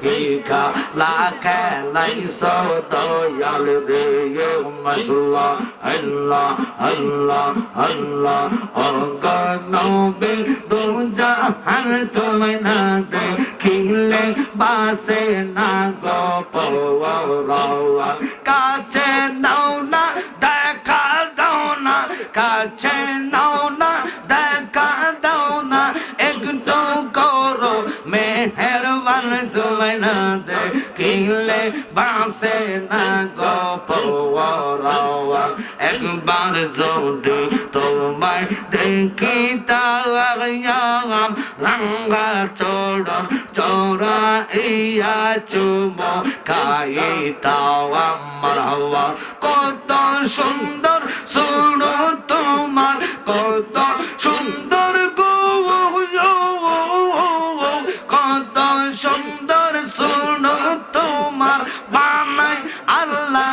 কি খেলা খেলাইছ দয়াল রে মাশাল্লাহ আল্লাহ আল্লাহ আল্লাহ অগনবে দু জাহান তুমি না দেখিলে বাসে না কাছে নাও না দেখা দাও না কাছে নাও না মেহরবান তুমি না দেখিলে বাসে না গো পওয়া একবার যদি তোমায় দেখি তাম রাঙ্গা চড়ন চড়া ইয়া চুম খাই তাও আমার হওয়া। কত সুন্দর শুনো তোমার, কত সুন্দর কত সুন্দর শোনো তোমার বানাই আল্লাহ।